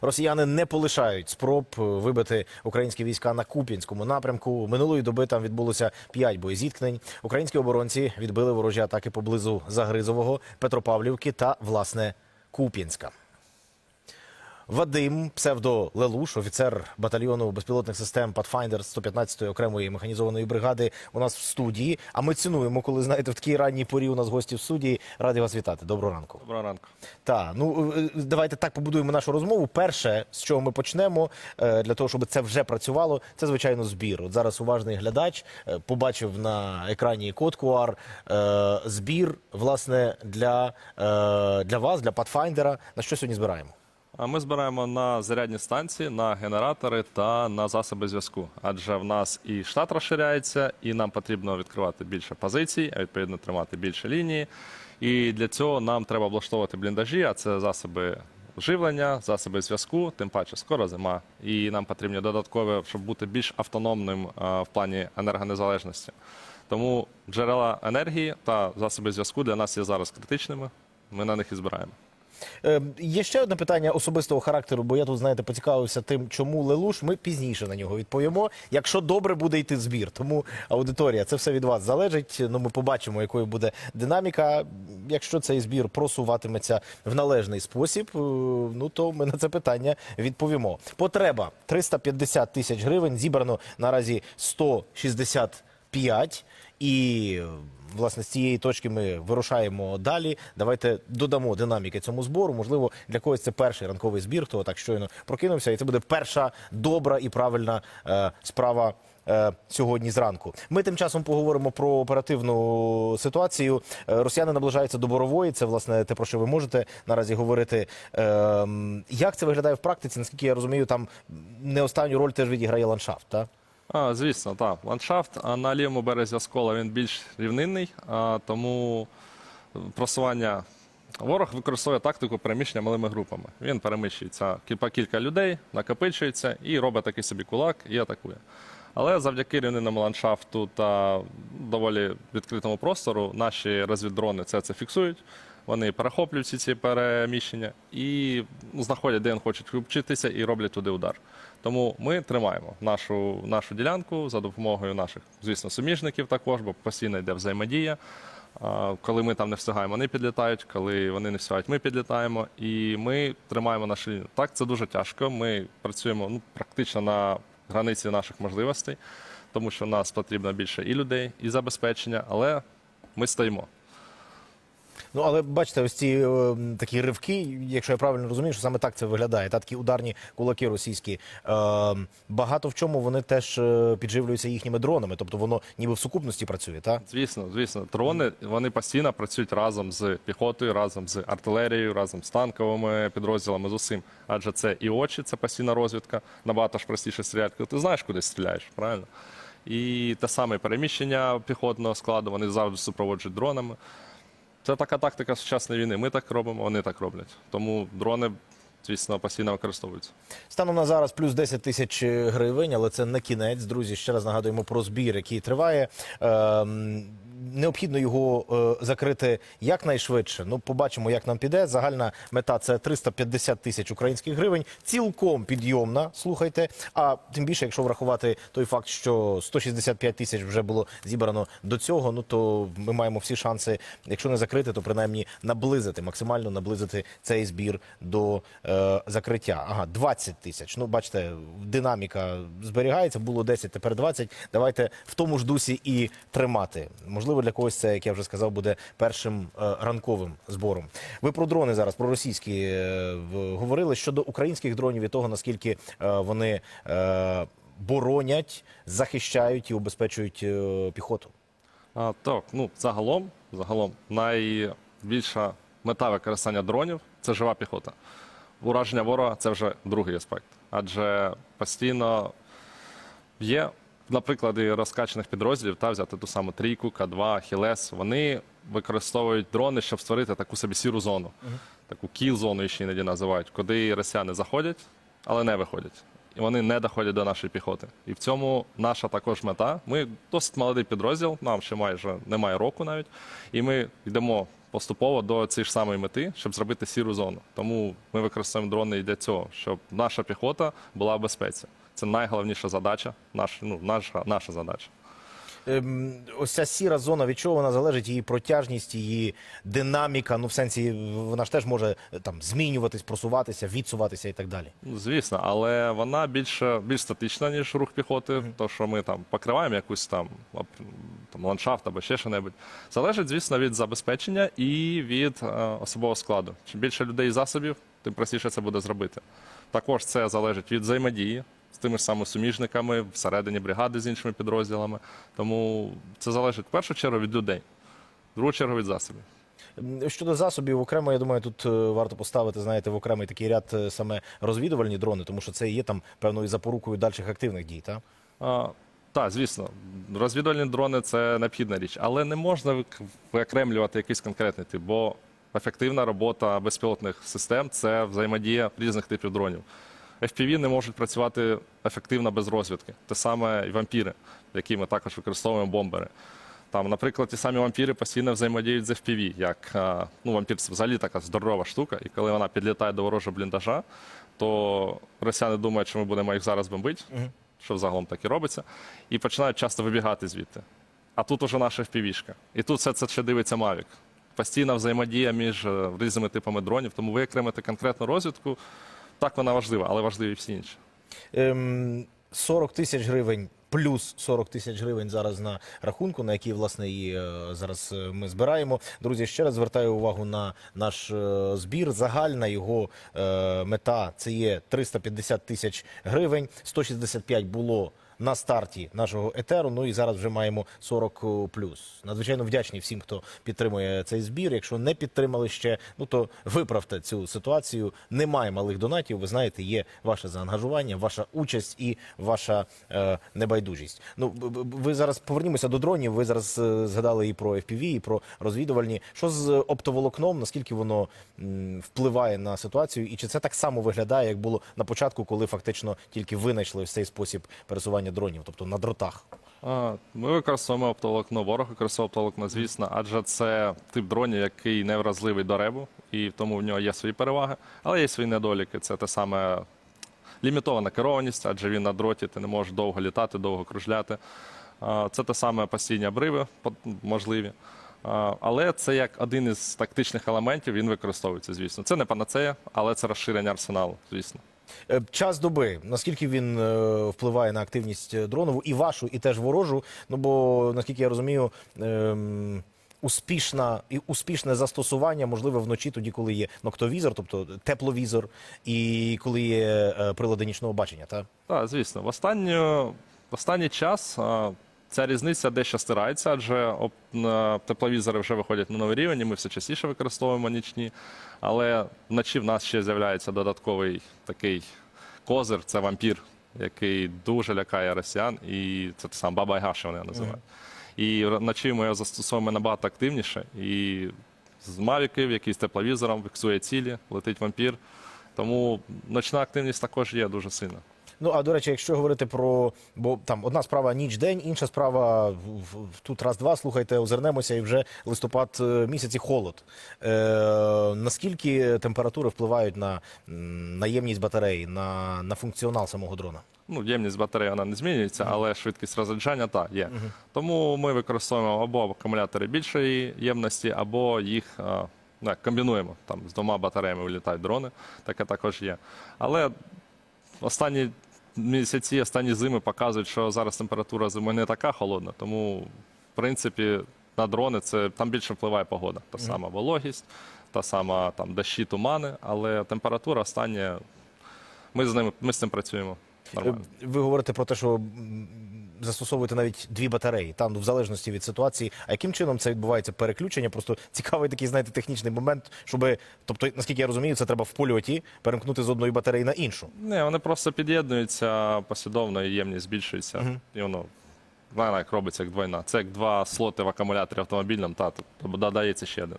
росіяни не полишають спроб е, вибити українські війська на Куп'янському напрямку. Минулої доби там відбулося п'ять боєзіткнень. Українські оборонці відбили ворожі атаки поблизу Загризового, Петропавлівки та власне Куп'янська. Вадим, псевдо Лелуш, офіцер батальйону безпілотних систем Pathfinder 115-ї окремої механізованої бригади, у нас в студії. А ми цінуємо, коли знаєте, в такій ранній порі у нас гості в студії. Раді вас вітати. Доброго ранку. Доброго ранку. Так, ну е, давайте так побудуємо нашу розмову. Перше, з чого ми почнемо, е, для того, щоб це вже працювало, це звичайно збір. От зараз уважний глядач е, побачив на екрані код QR е, збір, власне, для, е, для вас, для Pathfinder. На що сьогодні збираємо? Ми збираємо на зарядні станції, на генератори та на засоби зв'язку. Адже в нас і штат розширяється, і нам потрібно відкривати більше позицій, а відповідно тримати більше лінії. І для цього нам треба облаштовувати бліндажі, а це засоби живлення, засоби зв'язку, тим паче скоро зима. І нам потрібні додаткові, щоб бути більш автономним в плані енергонезалежності. Тому джерела енергії та засоби зв'язку для нас є зараз критичними. Ми на них і збираємо. Е, Є ще одне питання особистого характеру, бо я тут, знаєте, поцікавився тим, чому Лелуш. Ми пізніше на нього відповімо. Якщо добре буде йти збір, тому аудиторія, це все від вас залежить. Ну, ми побачимо, якою буде динаміка. Якщо цей збір просуватиметься в належний спосіб, е, ну то ми на це питання відповімо. Потреба 350 тисяч гривень. Зібрано наразі 165. І власне з цієї точки ми вирушаємо далі. Давайте додамо динаміки цьому збору. Можливо, для когось це перший ранковий збір, хто так щойно прокинувся, і це буде перша добра і правильна е, справа. е, Сьогодні зранку ми тим часом поговоримо про оперативну ситуацію. Е, Росіяни наближаються до борової. Це власне те про що ви можете наразі говорити. Ем, Як це виглядає в практиці? Наскільки я розумію, там не останню роль теж відіграє ландшафт. Так? А, звісно, так. Ландшафт на лівому березі Оскола він більш рівнинний, а, тому просування. Ворог використовує тактику переміщення малими групами. Він переміщується по кілька людей, накопичується і робить такий собі кулак і атакує. Але завдяки рівнинному ландшафту та доволі відкритому простору наші розвіддрони це, це фіксують. Вони перехоплюють всі ці переміщення і знаходять, де вони хочуть вчитися, і роблять туди удар. Тому ми тримаємо нашу, нашу ділянку за допомогою наших, звісно, суміжників також, бо постійно йде взаємодія. Коли ми там не встигаємо, вони підлітають, коли вони не встигають, ми підлітаємо. І ми тримаємо нашу лінію. Так, це дуже тяжко. Ми працюємо ну, практично на границі наших можливостей, тому що нас потрібно більше і людей, і забезпечення, але ми стоїмо. Ну, але бачите, ось ці е, такі ривки, якщо я правильно розумію, що саме так це виглядає. Та такі ударні кулаки російські. Е, багато в чому вони теж е, підживлюються їхніми дронами, тобто воно ніби в сукупності працює, так? Звісно, звісно, дрони вони постійно працюють разом з піхотою, разом з артилерією, разом з танковими підрозділами з усім. Адже це і очі, це постійна розвідка. Набагато ж простіше стріляти, ти знаєш, куди стріляєш, правильно? І те саме переміщення піхотного складу, вони завжди супроводжують дронами. Це така тактика сучасної війни. Ми так робимо, вони так роблять. Тому дрони, звісно, постійно використовуються. Станом на зараз плюс 10 тисяч гривень, але це не кінець. Друзі, ще раз нагадуємо про збір, який триває. Ем, Необхідно його е, закрити якнайшвидше. Ну, побачимо, як нам піде. Загальна мета це 350 тисяч українських гривень. Цілком підйомна. Слухайте. А тим більше, якщо врахувати той факт, що 165 тисяч вже було зібрано до цього. Ну то ми маємо всі шанси, якщо не закрити, то принаймні наблизити, максимально наблизити цей збір до е, закриття. Ага, 20 тисяч. Ну, бачите, динаміка зберігається. Було 10, тепер 20. Давайте в тому ж дусі і тримати. Можливо, для когось це, як я вже сказав, буде першим е, ранковим збором. Ви про дрони зараз, про російські е, говорили щодо українських дронів і того, наскільки е, вони боронять, захищають і убезпечують піхоту. А, так, ну загалом, загалом, найбільша мета використання дронів це жива піхота. Ураження ворога це вже другий аспект. Адже постійно є, наприклад, і розкачаних підрозділів, та взяти ту саму трійку, К2, Хілес. Вони використовують дрони, щоб створити таку собі сіру зону, таку кіл-зону ще іноді називають, куди росіяни заходять, але не виходять. І вони не доходять до нашої піхоти. І в цьому наша також мета. Ми досить молодий підрозділ, нам ще майже немає року навіть. І ми йдемо поступово до цієї ж самої мети, щоб зробити сіру зону. Тому ми використовуємо дрони і для цього, щоб наша піхота була в безпеці. Це найголовніша задача, наш, ну, наша, наша задача. Ем, ось ця сіра зона, від чого вона залежить, її протяжність, її динаміка. Ну, в сенсі, вона ж теж може е, там змінюватись, просуватися, відсуватися і так далі. Ну, Звісно, але вона більш, більш статична, ніж рух піхоти. То, що ми там покриваємо якусь там, там ландшафт або ще що-небудь. Залежить, звісно, від забезпечення і від е, особового складу. Чим більше людей і засобів, тим простіше це буде зробити. Також це залежить від взаємодії з тими ж самими суміжниками всередині бригади з іншими підрозділами. Тому це залежить в першу чергу від людей, в другу чергу від засобів. Щодо засобів, окремо, я думаю, тут е, варто поставити, знаєте, в окремий такий ряд е, саме розвідувальні дрони, тому що це і є там певною запорукою дальших активних дій. Та? А, так, звісно, розвідувальні дрони це необхідна річ, але не можна виокремлювати якийсь конкретний тип, бо ефективна робота безпілотних систем це взаємодія різних типів дронів. FPV не можуть працювати ефективно без розвідки. Те саме і вампіри, які ми також використовуємо бомбери. Там, наприклад, ті самі вампіри постійно взаємодіють з FPV, як ну, вампір це взагалі така здорова штука, і коли вона підлітає до ворожого бліндажа, то росіяни думають, що ми будемо їх зараз бомбити, що взагалом так і робиться, і починають часто вибігати звідти. А тут уже наша FPV-шка. І тут все це ще дивиться Mavic. Постійна взаємодія між е, різними типами дронів, тому виокремити конкретну розвідку, так вона важлива, але важливі всі інші. Ем, 40 тисяч гривень. Плюс 40 тисяч гривень зараз на рахунку, на який власне і е, зараз е, ми збираємо. Друзі, ще раз звертаю увагу на наш е, збір. Загальна його мета це є 350 тисяч гривень. 165 було на старті нашого етеру. Ну і зараз вже маємо 40 плюс. Надзвичайно вдячні всім, хто підтримує цей збір. Якщо не підтримали ще, ну то виправте цю ситуацію. Немає малих донатів. Ви знаєте, є ваше заангажування, ваша участь і ваша е, небайдужість. Ну ви зараз повернімося до дронів. Ви зараз е, згадали і про FPV, і про розвідувальні. Що з оптоволокном? Наскільки воно впливає на ситуацію, і чи це так само виглядає, як було на початку, коли фактично тільки винайшли цей спосіб пересування дронів, тобто на дротах? Ми використовуємо оптоволокно, ворог використовує оптоволокно, звісно, адже це тип дронів, який не вразливий до ребу, і тому в нього є свої переваги, але є свої недоліки. Це те саме лімітована керованість, адже він на дроті, ти не можеш довго літати, довго кружляти. Це те саме постійні обриви можливі. Але це як один із тактичних елементів, він використовується, звісно. Це не панацея, але це розширення арсеналу, звісно. Е, Час доби, наскільки він е, впливає на активність е, дронову і вашу, і теж ворожу. Ну бо наскільки я розумію, ем, успішна і успішне застосування можливе вночі, тоді, коли є ноктовізор, тобто тепловізор, і коли є прилади нічного бачення. Та Так, звісно. В, останню, в останній час ця різниця дещо стирається, адже тепловізори вже виходять на новий рівень, і ми все частіше використовуємо нічні. Але вночі в нас ще з'являється додатковий такий козир, це вампір, який дуже лякає росіян, і це те саме баба Яга, що вони його називають. І вночі ми його застосовуємо набагато активніше. І з мавіків, якийсь тепловізором, фіксує цілі, летить вампір. Тому ночна активність також є дуже сильна. Ну а до речі, якщо говорити про бо там одна справа ніч день, інша справа тут раз-два. Слухайте, озирнемося, і вже листопад е, місяць і холод. Е, наскільки температури впливають на наємність батареї, на, на функціонал самого дрона? Ну, ємність батареї вона не змінюється, але швидкість розряджання так, є. Тому ми використовуємо або акумулятори більшої ємності, або їх а, ну, комбінуємо. Там з двома батареями вилітають дрони, таке також є. Але останні місяці, останні зими показують, що зараз температура зими не така холодна, тому, в принципі, на дрони це там більше впливає погода. Та сама вологість, та сама там дощі, тумани, але температура остання. Ми з ними ми з цим працюємо. Нормально. Е, Ви говорите про те, що застосовуєте навіть дві батареї, там ну, в залежності від ситуації. А яким чином це відбувається переключення? Просто цікавий такий, знаєте, технічний момент, щоб, тобто, наскільки я розумію, це треба в польоті перемкнути з одної батареї на іншу. Не, вони просто під'єднуються послідовно, і ємність збільшується. І воно як робиться як двойна. Це як два слоти в акумуляторі автомобільному, та тобто додається ще один.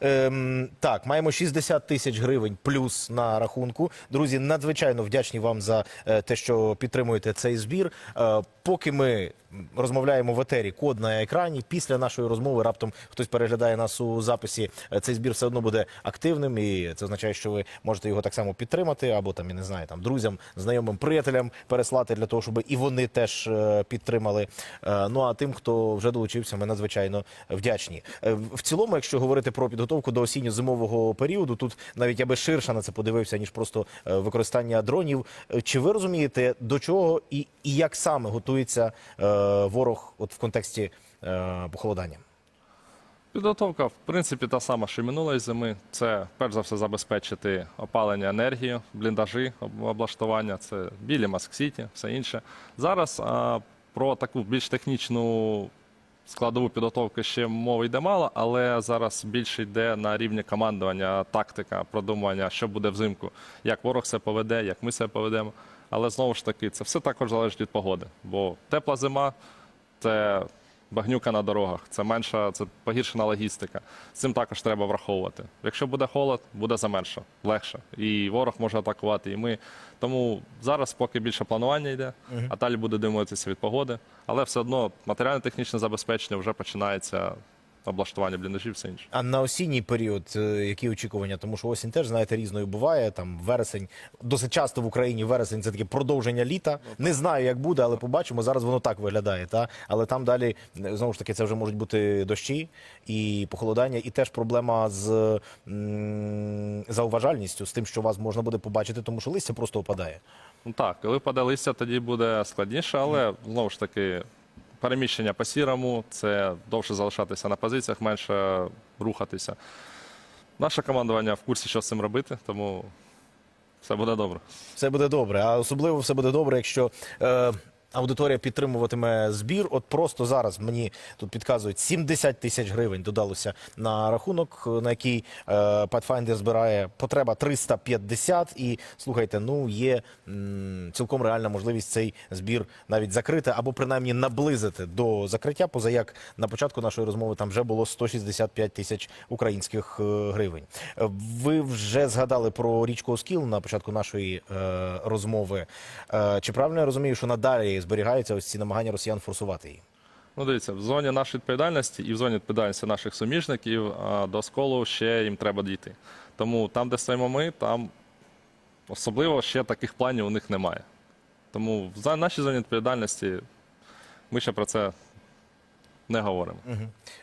Ем, так, маємо 60 тисяч гривень плюс на рахунку. Друзі, надзвичайно вдячні вам за е, те, що підтримуєте цей збір. Поки ми розмовляємо в етері, код на екрані. Після нашої розмови раптом хтось переглядає нас у записі. е, Цей збір все одно буде активним, і це означає, що ви можете його так само підтримати, або там я не знаю, там друзям, знайомим, приятелям переслати для того, щоб і вони теж е, підтримали. Е, Ну а тим, хто вже долучився, ми надзвичайно вдячні. В- цілому, якщо говорити про підготовку до осінньо-зимового періоду, тут навіть я би ширше на це подивився, ніж просто використання дронів. Чи ви розумієте, до чого і, і як саме готується е, ворог от в контексті е, похолодання? Підготовка, в принципі, та сама, що минулої зими. Це перш за все забезпечити опалення енергії, бліндажі, облаштування, це білі Маск-Сіті, все інше. Зараз а, про таку більш технічну складову підготовки ще мови йде мало, але зараз більше йде на рівні командування, тактика, продумування, що буде взимку, як ворог себе поведе, як ми себе поведемо. Але знову ж таки, це все також залежить від погоди. Бо тепла зима це багнюка на дорогах, це менша, це погіршена логістика. З цим також треба враховувати. Якщо буде холод, буде заменше, легше. І ворог може атакувати, і ми. Тому зараз поки більше планування йде, а далі буде дивитися від погоди. Але все одно матеріально-технічне забезпечення вже починається облаштування бліндажів, все інше. А на осінній період е, які очікування? Тому що осінь теж знаєте різною буває. Там вересень досить часто в Україні вересень це таке продовження літа. Не знаю, як буде, але побачимо. Зараз воно так виглядає. Та але там далі знову ж таки це вже можуть бути дощі і похолодання, і теж проблема з зауважальністю, з тим, що вас можна буде побачити, тому що листя просто опадає. Ну так, коли впаде листя, тоді буде складніше, але знову ж таки. Переміщення по сірому, це довше залишатися на позиціях, менше рухатися. Наше командування в курсі, що з цим робити, тому все буде добре. Все буде добре, а особливо все буде добре, якщо е, аудиторія підтримуватиме збір. От просто зараз мені тут підказують 70 тисяч гривень додалося на рахунок, на який е, Pathfinder збирає потреба 350. І слухайте, ну є цілком реальна можливість цей збір навіть закрити або принаймні наблизити до закриття. Поза як на початку нашої розмови там вже було 165 тисяч українських е, гривень. Ви вже згадали про річку Оскіл на початку нашої е, розмови. Чи правильно я розумію, що надалі зберігаються ось ці намагання росіян форсувати її? Ну, дивіться, в зоні нашої відповідальності і в зоні відповідальності наших суміжників а, до сколу ще їм треба дійти. Тому там, де стоїмо ми, там особливо ще таких планів у них немає. Тому в нашій зоні відповідальності ми ще про це не говоримо.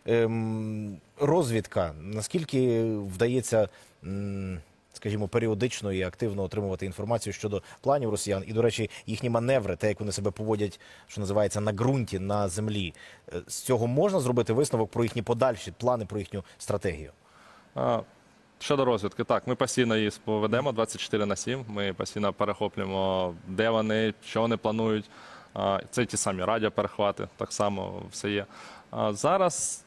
Ем, розвідка. Наскільки вдається, м, скажімо, періодично і активно отримувати інформацію щодо планів росіян і, до речі, їхні маневри, те, як вони себе поводять, що називається на ґрунті, на землі. Е, З цього можна зробити висновок про їхні подальші плани, про їхню стратегію. Щодо розвідки, так, ми постійно її поведемо 24 на 7. Ми постійно перехоплюємо, де вони, що вони планують. Це ті самі радіоперехвати, так само все є. Зараз,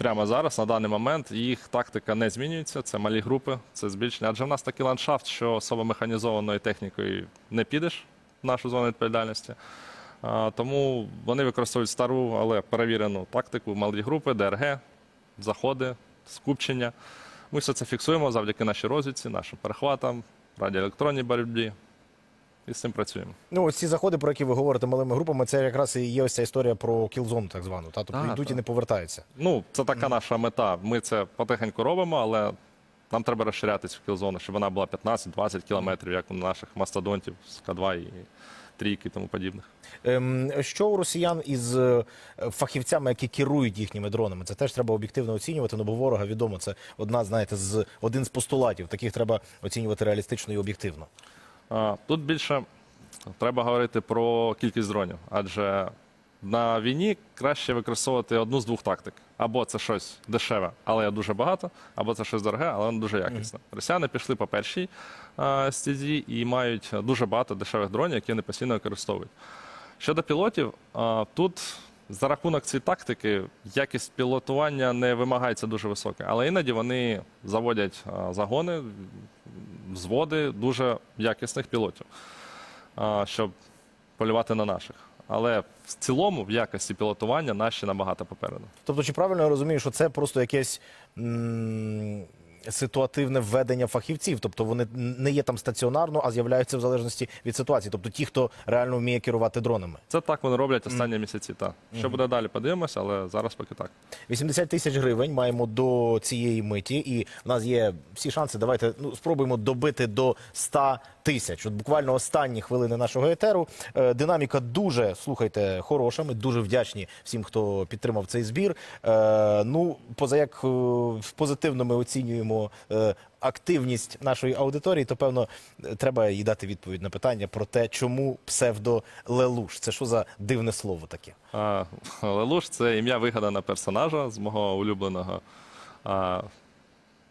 прямо зараз, на даний момент, їх тактика не змінюється. Це малі групи, це збільшення. Адже в нас такий ландшафт, що особо механізованою технікою не підеш в нашу зону відповідальності. Тому вони використовують стару, але перевірену тактику, малі групи, ДРГ, заходи, скупчення. Ми все це фіксуємо завдяки нашій розвідці, нашим перехватам, радіоелектронній боротьбі. І з цим працюємо. Ну, ось ці заходи, про які ви говорите малими групами, це якраз і є ось ця історія про кілзону, так звану. Та? Тобто Так, йдуть і так. не повертаються. Ну, це така наша мета. Ми це потихеньку робимо, але нам треба розширяти цю кілзону, щоб вона була 15-20 кілометрів, як у наших мастодонтів з К2 і трійки і тому подібних. Ем, Що у росіян із е, фахівцями, які керують їхніми дронами? Це теж треба об'єктивно оцінювати. Ну бо ворога відомо, це одна, знаєте, з один з постулатів. Таких треба оцінювати реалістично і об'єктивно. Тут більше треба говорити про кількість дронів, адже на війні краще використовувати одну з двох тактик. Або це щось дешеве, але дуже багато, або це щось дороге, але воно дуже якісне. Росіяни пішли по першій а, стезі і мають дуже багато дешевих дронів, які вони постійно використовують. Щодо пілотів, тут за рахунок цієї тактики якість пілотування не вимагається дуже висока, але іноді вони заводять загони, взводи дуже якісних пілотів, щоб полювати на наших. Але в цілому, в якості пілотування наші набагато попереду. Тобто, чи правильно я розумію, що це просто якесь ситуативне введення фахівців. Тобто вони не є там стаціонарно, а з'являються в залежності від ситуації. Тобто ті, хто реально вміє керувати дронами. Це так вони роблять останні місяці. Так. Що буде далі, подивимося, але зараз поки так. 80 тисяч гривень маємо до цієї миті, і в нас є всі шанси. Давайте ну спробуємо добити до 100 тисяч. От буквально останні хвилини нашого етеру. Е, Динаміка дуже слухайте хороша. Ми дуже вдячні всім, хто підтримав цей збір. Е, Ну, поза як е, позитивно ми оцінюємо. Е, Активність нашої аудиторії, то певно треба їй дати відповідь на питання про те, чому псевдо Лелуш. Це що за дивне слово таке? А, Лелуш це ім'я вигадана персонажа з мого улюбленого а,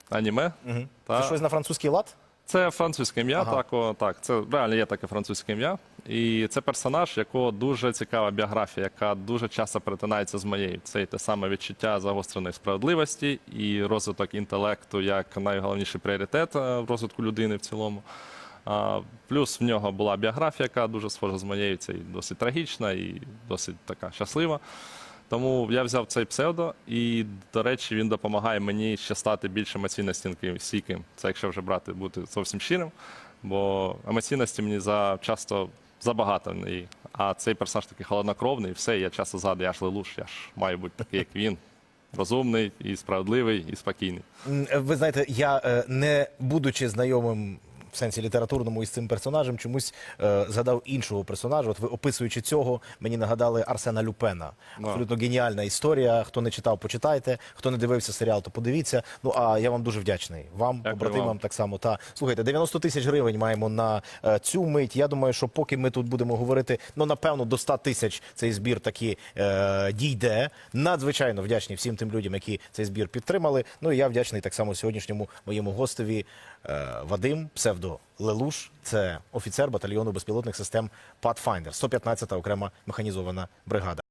аніме. Угу. Та- Це щось на французький лад? Це французьке ім'я, Ага. так, так. Це реально є таке французьке ім'я. І це персонаж, якого дуже цікава біографія, яка дуже часто перетинається з моєю. Це і те саме відчуття загостреної справедливості і розвиток інтелекту як найголовніший пріоритет е, в розвитку людини в цілому. А, плюс в нього була біографія, яка дуже схожа з моєю. Це і досить трагічна і досить така щаслива. Тому я взяв цей псевдо, і, до речі, він допомагає мені ще стати більш емоційно стійким. Це якщо вже брати, бути зовсім щирим. Бо емоційності мені за часто забагато. І, а цей персонаж такий холоднокровний, і все, я часто згадую, я ж лелуш, я ж маю бути такий, як він. Розумний і справедливий, і спокійний. Ви знаєте, я е, не будучи знайомим в сенсі літературному із цим персонажем, чомусь е, згадав іншого персонажа. От ви описуючи цього, мені нагадали Арсена Люпена. Да. Абсолютно геніальна історія. Хто не читав, почитайте. Хто не дивився серіал, то подивіться. Ну а я вам дуже вдячний. Вам, побратимам, вам. так само. Та слухайте, 90 тисяч гривень маємо на е, цю мить. Я думаю, що поки ми тут будемо говорити, ну напевно, до 100 тисяч цей збір таки е, дійде. Надзвичайно вдячні всім тим людям, які цей збір підтримали. Ну і я вдячний так само сьогоднішньому моєму гостеві Вадим, псевдо Лелуш. Це офіцер батальйону безпілотних систем Pathfinder, 115-та окрема механізована бригада.